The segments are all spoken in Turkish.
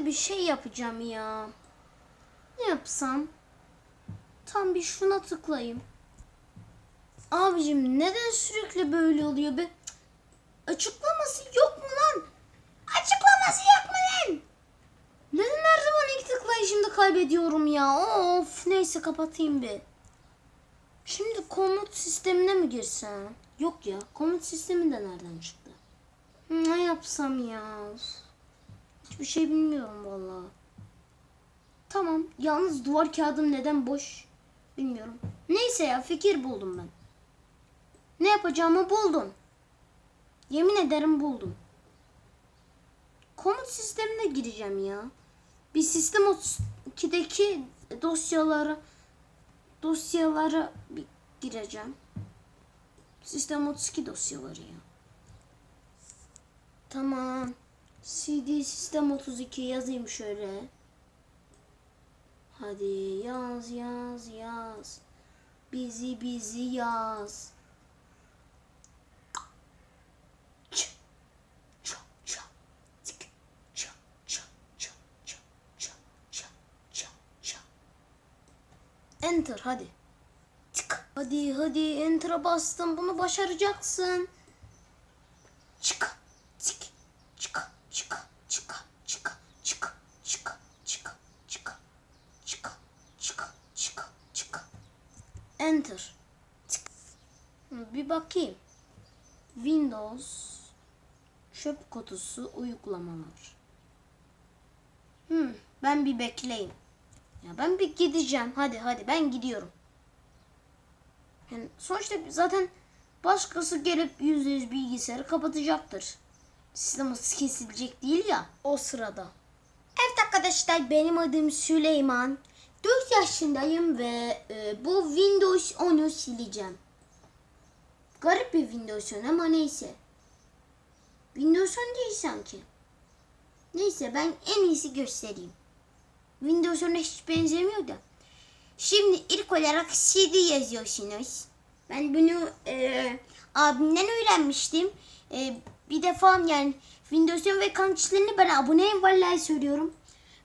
hadi bir şey yapacağım ya. Ne yapsam? Tam bir şuna tıklayayım. Abicim neden sürekli böyle oluyor be? Açıklaması yok mu lan? Açıklaması yok mu lan? Neden her zaman ilk tıklayışımda kaybediyorum ya? Of neyse kapatayım bir. Şimdi komut sistemine mi girsem? Yok ya komut sistemi de nereden çıktı? Ne yapsam ya? Hiçbir şey bilmiyorum vallahi. Tamam. Yalnız duvar kağıdım neden boş? Bilmiyorum. Neyse ya fikir buldum ben. Ne yapacağımı buldum. Yemin ederim buldum. Komut sistemine gireceğim ya. Bir sistem 32'deki dosyaları dosyalara bir gireceğim. Sistem 32 dosyaları ya. Tamam. CD sistem 32 yazayım şöyle. Hadi yaz yaz yaz. Bizi bizi yaz. Enter hadi. Hadi hadi enter'a bastım. Bunu başaracaksın. Enter. Bir bakayım. Windows çöp kutusu uygulamalar. Hmm, ben bir bekleyeyim. Ya ben bir gideceğim. Hadi hadi ben gidiyorum. Yani sonuçta zaten başkası gelip yüzde yüz bilgisayarı kapatacaktır. Sistem kesilecek değil ya o sırada. Evet arkadaşlar benim adım Süleyman. 4 yaşındayım ve e, bu Windows 10'u sileceğim. Garip bir Windows 10 ama neyse. Windows 10 değil sanki. Neyse ben en iyisi göstereyim. Windows 10'a hiç benzemiyor da. Şimdi ilk olarak CD yazıyorsunuz. Ben bunu e, abimden öğrenmiştim. E, bir defa yani Windows'un ve kankilerini ben aboneyim vallahi söylüyorum.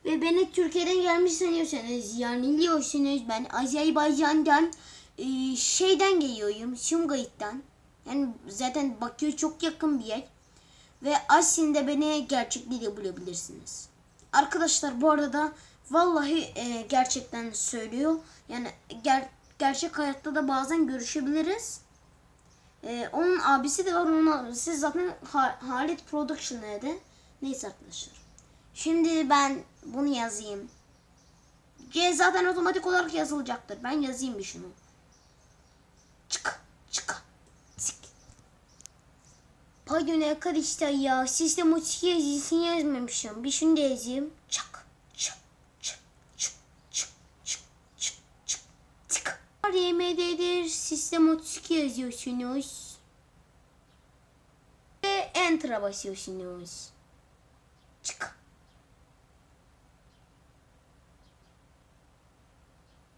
Ve beni Türkiye'den gelmiş sanıyorsanız yanılıyorsunuz. Ben Azerbaycan'dan e, şeyden geliyorum. Sumgayit'ten. Yani zaten Bakü'ye çok yakın bir yer. Ve aslında beni gerçekliği de bulabilirsiniz. Arkadaşlar bu arada vallahi e, gerçekten söylüyor. Yani ger- gerçek hayatta da bazen görüşebiliriz. E, onun abisi de var. Ona, siz zaten Ha- Halit Production dedi. Neyse arkadaşlar. Şimdi ben bunu yazayım. C zaten otomatik olarak yazılacaktır. Ben yazayım bir şunu. Çık, çık, çık. Pardon arkadaşlar ya. Sistem 32 yazısını yazmamışım. Bir şunu da yazayım. Çak, çak, çak, çak, çak, çak, çak, çak, çık. RMD'dir. Sistem 32 yazıyorsunuz. Ve Enter'a basıyorsunuz.